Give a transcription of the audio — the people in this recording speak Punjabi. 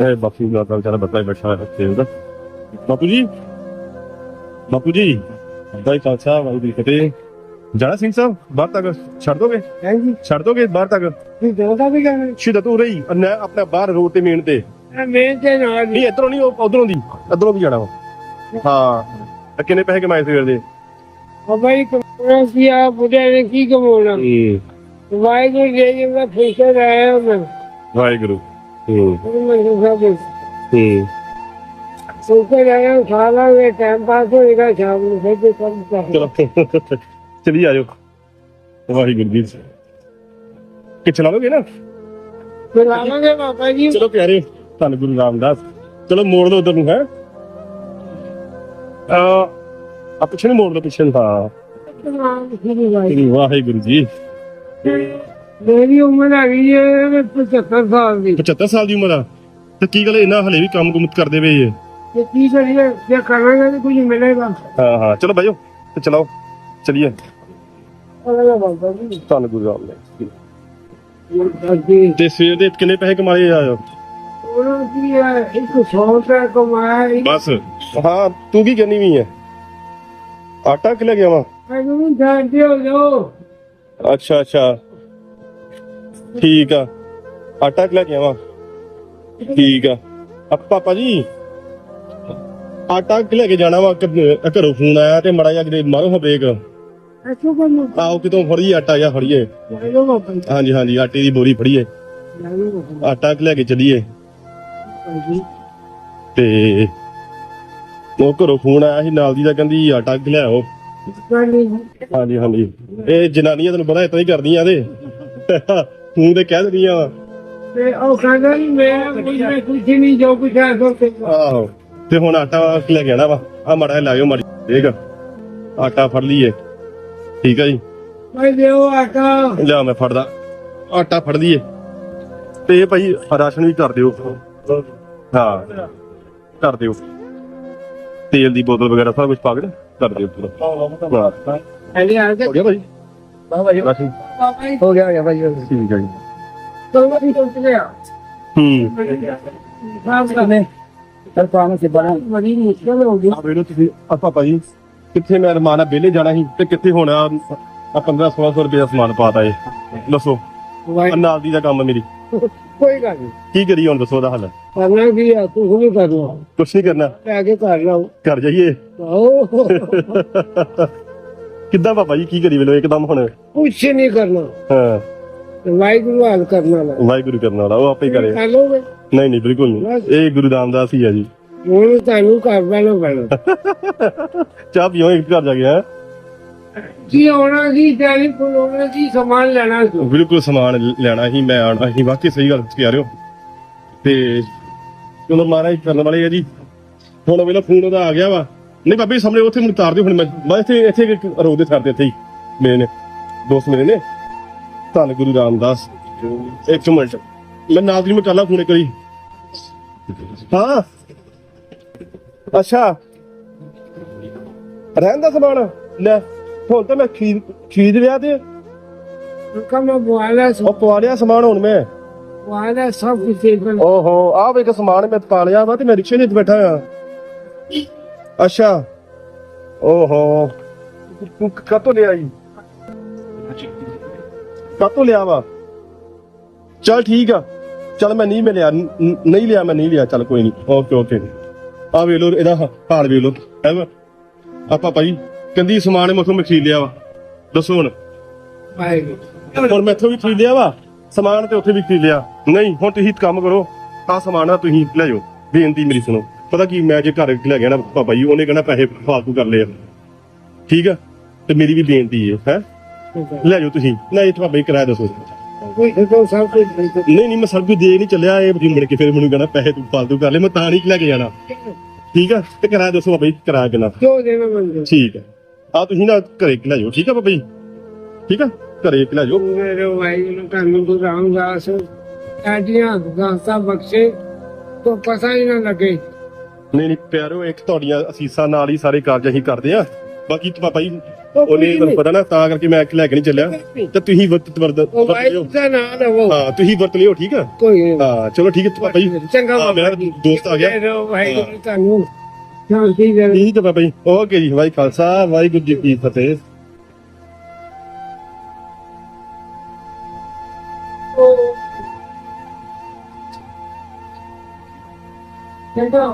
ਇਹ ਬਾਪੂ ਦਾ ਤਾਂ ਵਿਚਾਰਾ ਬੱਤਾ ਹੀ ਬੈਠਾ ਹੈ ਤੇ ਉਹਦਾ। ਬਾਪੂ ਜੀ? ਬਾਪੂ ਜੀ ਦਾਈ ਖਾਲਸਾ ਵਾਹਿਗੁਰੂ ਜੀ ਕੀ ਫਤਿਹ। ਜਾਣਾ ਸਿੰਘ ਸਾਹਿਬ ਬਾਹਰ ਤੱਕ ਛੱਡ ਦੋਗੇ? ਹਾਂਜੀ ਛੱਡ ਦੋਗੇ ਬਾਹਰ ਤੱਕ? ਤੁਸੀਂ ਦੋਦਾ ਵੀ ਕਰਨਾ ਸ਼ਿਦਤ ਹੋ ਰਹੀ ਆਪਣਾ ਬਾਹਰ ਰੋਡ ਤੇ ਮੇਨ ਤੇ। ਮੈਂ ਤੇ ਨਾਲ ਨਹੀਂ ਇਧਰੋਂ ਨਹੀਂ ਉਧਰੋਂ ਦੀ ਇਧਰੋਂ ਵੀ ਜਾਣਾ ਵਾ। ਹਾਂ ਕਿੰਨੇ ਪੈਸੇ ਕਮਾਏ ਸਵੇਰ ਦੇ? ਉਹ ਭਾਈ ਕਮਾਉਣਾ ਸੀ ਆ ਬੁੱਢੇ ਨੇ ਕੀ ਕਮਾਉਣਾ? ਵਾਹਿਗੁਰੂ ਜੀ ਜੀ ਦਾ ਫੇਸ਼ਰ ਆਇਆ ਮੈਂ ਵਾਹਿਗੁਰੂ। ਹੂੰ। ਮੈਨੂੰ ਸਭ ਹੂੰ। ਸੁਕਰ ਆਇਆ ਸਾਲਾ ਦੇ ਟਾਈਮ ਪਾਸ ਹੋਏਗਾ ਸ਼ਾਮ ਨੂੰ ਫਿਰ ਤੇ ਕੰਮ ਕਰ ਚਲੋ ਚਲੀ ਆਜੋ। ਵਾਹਿਗੁਰੂ ਜੀ। ਕਿ ਚਲਾ ਲੋਗੇ ਨਾ ਚਲਾਵਾਂਗੇ ਬਾਬਾ ਜੀ। ਚਲੋ ਪਿਆਰੇ ਧੰਨ ਗੁਰੂ ਰਾਮਦਾਸ। ਚਲੋ ਮੋੜ ਲਓ ਉਧਰ ਨੂੰ ਹੈ। ਆ ਆ ਪਿੱਛੇ ਨੂੰ ਮੋੜ ਲਓ ਪਿੱਛੇ ਨੂੰ ਹਾਂ। ਵਾਹਿਗੁਰੂ ਜੀ। ਉਮਰ ਆ ਗਈ ਹੈ 75 ਸਾਲ ਦੀ। 75 ਸਾਲ ਦੀ ਉਮਰ ਆ। ਤੇ ਕੀ ਗੱਲ ਇਹਨਾਂ ਹਲੇ ਵੀ ਕੰਮ ਕੁਮ ਕਰਦੇ ਪਏ ਜੇ? ਤੇ ਕੀ ਕਰੀਏ ਜੇ ਕਰਾਂਗੇ ਤਾਂ ਕੁਝ ਮਿਲੇਗਾ। ਹਾਂ ਹਾਂ ਚਲੋ ਬਾਈਓ ਤੇ ਚਲਾਓ। ਚਲਿਏ। ਅਗਲਾ ਜੀ। ਤੇ ਸਵੇਰ ਦੇ ਕਿੰਨੇ ਪੈਸੇ ਕਮਾਏ ਆ? ਉਹਨਾਂ ਹੈ ਇੱਕ ਰੁਪਏ ਕਮਾਇਆ ਬਸ। ਹਾਂ ਤੂੰ ਕੀ ਕਰਨੀ ਵੀ ਹੈ ਆਟਾ ਕਿ ਲੈ ਗਿਆ ਵਾ? ਮੈਨੂੰ ਜਾਣਦੇ ਹੋ ਜੋ। ਅੱਛਾ ਅੱਛਾ। ਠੀਕ ਆ। ਆਟਾ ਕਿ ਲੈ ਕੇ ਆਵਾਂ? ਠੀਕ ਆ। ਆ ਪਾਪਾ ਜੀ? ਆਟਾ ਕਿ ਲੈ ਕੇ ਜਾਣਾ ਵਾ? ਘਰੋਂ ਫੋਨ ਆਇਆ ਤੇ ਮੜਾ ਜਾ ਕਿਤੇ ਮਾਰੋ ਅੱਛਾ ਕੋਈ ਆਓ ਕਿਤੋਂ ਫੜੀਏ ਆਟਾ ਜਾਂ ਫੜੀਏ? ਨਹੀਂ ਬਾਬਾ ਜੀ ਹਾਂਜੀ ਹਾਂਜੀ ਆਟੇ ਦੀ ਬੋਰੀ ਫੜੀਏ। ਬਾਬਾ ਆਟਾ ਕਿ ਲੈ ਕੇ ਚੱਲੀਏ? ਜੀ ਤੇ ਉਹ ਘਰੋਂ ਫੋਨ ਆਇਆ ਸੀ ਨਾਲ ਦੀ ਦਾ ਕਹਿੰਦੀ ਆਟਾ ਕਿ ਲਿਆਓ ਹਾਂਜੀ ਹਾਂਜੀ। ਇਹ ਜਨਾਨੀਆਂ ਤੈਨੂੰ ਪਤਾ ਇਤਾਂ ਹੀ ਕਰਦੀਆਂ ਤੇ ਤੂੰ ਤੇ ਕਹਿ ਦਿੰਦੀਆਂ। ਵਾ ਤੇ ਉਹ ਕਹਿੰਦਾ ਜੀ ਮੈਂ ਕੁਝ ਨਹੀਂ ਜੋ ਕੁਝ ਹੈ ਸੋ ਤੇ ਆਹੋ। ਤੇ ਹੁਣ ਆਟਾ ਲੈ ਕੇ ਆਣਾ ਵਾ। ਆ ਮੜਾ ਲਾਇਓ ਮਾੜੀ ਦੇਖ ਆਟਾ ਫੜ ਲਈਏ। ਠੀਕ ਆ ਜੀ। ਮੈਂ ਦੇਓ ਆਟਾ। ਲਿਆ ਮੈਂ ਫੜਦਾ। ਆਟਾ ਫੜ ਲਈਏ। ਤੇ ਭਾਈ ਰਾਸ਼ਨ ਵੀ ਕਰ ਦਿਓ। ਹਾਂ। ਕਰ ਦਿਓ। ਤੇਲ ਦੀ ਬੋਤਲ ਵਗੈਰਾ ਸਭ ਕੁਝ ਪਾ ਕੇ ਨਾ ਕਰ ਦਿਓ ਪੂਰਾ ਹਾਂ ਐਲੇ ਆ ਕੇ ਹੋ ਗਿਆ ਭਾਈ ਬਾਬਾ ਜੀ। ਹੋ ਗਿਆ ਹੋ ਗਿਆ ਭਾਈ ਠੀਕ ਆ ਜੀ। ਤੋਂ ਵੀ ਤੋਂ ਗਿਆ ਹੂੰ। ਸਾਫ਼ ਕਰਨੇ ਪਰ ਪਾਣ ਸੇ ਬੜਾ ਬੜੀ ਮੁਸ਼ਕਲ ਹੋ ਗਈ। ਆ ਵੇਲੋ ਤੁਸੀਂ ਆ ਪਾਪਾ ਜੀ ਕਿੱਥੇ ਮੈਂ ਰਮਾਨਾ ਬੇਲੇ ਜਾਣਾ ਸੀ ਤੇ ਕਿੱਥੇ ਹੋਣਾ ਆ 15 1600 ਰੁਪਏ ਦਾ ਸਮਾਨ ਪਾਤਾ ਏ ਦੱਸੋ। ਆਹ ਨਾਲ ਦੀ ਦਾ ਕੰਮ ਮੇਰੀ। ਕੋਈ ਗੱਲ ਨਹੀਂ ਕੀ ਕਰੀਏ ਹੁਣ ਦੱਸੋ ਉਹਦਾ ਹੱਲ। ਕਰਨਾ ਕੀ ਆ? ਤੂੰ ਵੀ ਕਰ ਲਓ ਕੁਛ ਨਹੀਂ ਕਰਨਾ। ਲੈ ਕੇ ਕਰ ਲਓ ਘਰ ਜਾਈਏ। ਆਓ। ਕਿੱਦਾਂ ਪਾਪਾ ਜੀ ਕੀ ਕਰੀ ਵੇਲੋ ਇੱਕਦਮ ਹੁਣ? ਕੁਛ ਨਹੀਂ ਕਰਨਾ। ਹਾਂ। ਵਾਹਿਗੁਰੂ ਹਾਲ ਕਰਨਾ ਲੈ ਵਾਹਿਗੁਰੂ ਕਰਨ ਵਾਲਾ ਉਹ ਆਪੇ ਹੀ ਕਰੇ। ਕਰ ਲੋਗੇ ਨਹੀਂ ਨਹੀਂ ਬਿਲਕੁਲ ਨਹੀਂ। ਇਹ ਗੁਰੂ ਰਾਮਦਾਸ ਹੀ ਆ ਜੀ। ਹੁਣ ਤੁਹਾਨੂੰ ਕਰ ਬੈਣਾ ਪੈਣਾ ਚਾਹ ਪੀਓ ਇੱਕ ਘਰ ਜਾ ਕੇ ਹੈਂ? ਕੀ ਹੋਣਾ ਸੀ ਟੈਲੀਫੋਨ ਹੋਣਾ ਸੀ ਸਮਾਨ ਲੈਣਾ ਸੀ? ਬਿਲਕੁਲ ਸਮਾਨ ਲੈਣਾ ਹੀ ਮੈਂ ਆਣਾ ਹੀ। ਵਾਕਈ ਸਹੀ ਗੱਲ ਕਹਿ ਰਹੇ ਹੋ। ਤੇ ਚਲੋ ਮਹਾਰਾਜ ਕਰਨ ਵਾਲੇ ਆ ਜੀ ਹੁਣ ਵੇਲੇ ਫੋਨ ਉਹਦਾ ਆ ਗਿਆ ਵਾ। ਨਹੀਂ ਬਾਬੇ ਸਾਹਮਣੇ ਉੱਥੇ ਮੈਨੂੰ ਤਾਰ ਦਿਓ ਹੁਣ ਮੈਂ। ਮੈਂ ਇੱਥੇ ਇੱਥੇ ਇੱਕ ਰੋਡ ਦੇ ਸਾਈਡ ਤੇ ਇੱਥੇ ਹੀ ਮੇਰੇ ਨੇ ਦੋਸਤ ਮੇਰੇ ਨੇ। ਧੰਨ ਗੁਰੂ ਰਾਮਦਾਸ। ਇੱਕ ਮਿੰਟ। ਮੈਂ ਨਾਲ ਦੀ ਮੈਂ ਕਰ ਫੋਨ ਇੱਕ ਵਾਰੀ। ਹਾਂ। ਅੱਛਾ। ਰਹਿਣ ਦਾ ਸਮਾਨ? ਲੈ ਹੁਣ ਤਾਂ ਮੈਂ ਖਰੀਦ ਖਰੀਦ ਲਿਆ ਤੇ। ਕਮ ਬਵਾਲਾ ਉਹ ਪਵਾ ਲਿਆ ਸਮਾਨ ਹੁਣ ਮੈਂ। ਬਵਾਲਾ ਸਭ ਕੁਝ ਠੀਕ ਹੈ ਓਹੋ ਆਹ ਵੇਖ ਸਮਾਨ ਮੈਂ ਪਾ ਲਿਆ ਵਾ ਤੇ ਮੈਂ ਰਿਕਸ਼ੇ ਦੇ ਵਿੱਚ ਬੈਠਾ ਆ ਅੱਛਾ। ਓਹੋ। ਤੂੰ ਕਾਤੋਂ ਲਿਆ ਜੀ ਕਾਤੋਂ ਲਿਆ ਵਾ? ਚਲ ਠੀਕ ਆ। ਚਲ ਮੈਂ ਨਹੀਂ ਮਿਲਿਆ। ਨ- ਨ- ਨਹੀਂ ਲਿਆ ਮੈਂ ਨਹੀਂ ਲਿਆ। ਚਲ ਕੋਈ ਨਹੀਂ। Okay okay. ਆ ਵੇ ਲੋ ਇਹਦਾ ਹਾਲ ਵੇ। ਲੋ ਆਪਾਂ ਭਾਈ ਕੰਦੀ ਸਮਾਨ ਮੈਥੋਂ ਮੈਂ ਖਰੀਦ ਲਿਆ ਵਾ। ਦੱਸੋ ਹੁਣ। ਵਾਹਿਗੁਰੂ। ਹੁਣ ਮੈਥੋਂ ਵੀ ਖਰੀਦ ਲਿਆ ਵਾ? ਸਮਾਨ ਤੇ ਉੱਥੇ ਵੀ ਖਰੀਦ ਲਿਆ। ਨਹੀਂ ਹੁਣ ਤੁਸੀਂ ਕੰਮ ਕਰੋ। ਆ ਸਮਾਨ ਆ ਤੁਸੀਂ ਲੈ ਜਾਓ। ਬੇਨਤੀ ਮੇਰੀ ਸੁਣੋ। ਪਤਾ ਕੀ ਮੈਂ ਜੇ ਘਰ ਲੈ ਗਿਆ ਨਾ ਪਾਪਾ ਜੀ ਉਹਨੇ ਕਹਿਣਾ ਪੈਸੇ ਫਾਲਤੂ ਕਰ ਲਏ ਆ। ਠੀਕ ਆ? ਤੇ ਮੇਰੀ ਵੀ ਬੇਨਤੀ ਹੈ? ਹੈ ਲੈ ਜਾਓ ਤੁਸੀਂ। ਲੈ ਪਾਪਾ ਜੀ ਕਿਰਾਇਆ ਦੱਸੋ ਕੋਈ ਤੋਂ ਸਭ ਕੁਝ ਨਹੀਂ। ਨਹੀਂ ਮੈਂ ਸਭ ਕੁਝ ਦੇ ਨਹੀਂ ਚੱਲਿਆ। ਇਹ ਮੁੜ ਕੇ ਫਿਰ ਮੈਨੂੰ ਕਹਿਣਾ ਪੈਸੇ ਤੂੰ ਫਾਲਤੂ ਕਰ ਲੈ ਮੈਂ ਤਾਂ ਨਹੀਂ ਲੈ ਕੇ ਜਾਣਾ। ਠੀਕ ਆ? ਤੇ ਕਿਰਾਇਆ ਦੱਸੋ ਜੀ ਕਿਰਾਇਆ ਕਿੰਨਾ? ਕਿਉਂ ਠੀਕ ਆ। ਆ ਤੁਸੀਂ ਨਾ ਘਰੇ ਲੈ ਜਾਓ। ਠੀਕ ਆ ਜੀ ਠੀਕ ਆ? ਘਰੇ ਲੈ ਜਾਓ। ਮੇਰੇ ਵਾਹਿਗੁਰੂ ਤੁਹਾਨੂੰ ਗੁਰੂ ਰਾਮਦਾਸ ਆਡੀਆਂ ਦਾਸਾ ਬਖਸ਼ੇ ਤੋਂ ਪਤਾ ਹੀ ਨਾ ਲੱਗੇ। ਨਹੀਂ ਨਹੀਂ ਪਿਆਰੋ ਇੱਕ ਤੁਹਾਡੀਆਂ ਅਸੀਸਾਂ ਨਾਲ ਹੀ ਸਾਰੇ ਕਾਰਜ ਅਸੀਂ ਕਰਦੇ ਆ ਬਾਕੀ ਤੇ ਜੀ ਉਹਨੇ ਤੁਹਾਨੂੰ ਪਤਾ ਨਾ ਤਾਂ ਕਰਕੇ ਮੈਂ ਲੈ ਕੇ ਨਹੀਂ ਚੱਲਿਆ। ਤੇ ਤੁਸੀਂ ਵਰਤ ਵਰਤ ਉਹ ਦਾ ਲਵੋ। ਹਾਂ ਤੁਸੀਂ ਵਰਤ ਲਿਓ ਠੀਕ ਆ? ਕੋਈ ਨਹੀਂ। ਹਾਂ ਚਲੋ ਠੀਕ ਹੈ ਜੀ ਚੰਗਾ ਹਾਂ, ਮੇਰਾ ਦੋਸਤ ਆ ਗਿਆ। ਗਿਆ ਵਾਹਿਗੁਰੂ ਤੁਹਾਨੂੰ ਸ਼ਾਂਤੀ ਦੇ ਠੀਕ ਹੈ ਪਾਪਾ ਜੀ ਓਕੇ ਜੀ ਖਾਲਸਾ ਵਾਹਿਗੁਰੂ ਜੀ ਕੀ ਫਤਿਹ। ਚੰਗਾ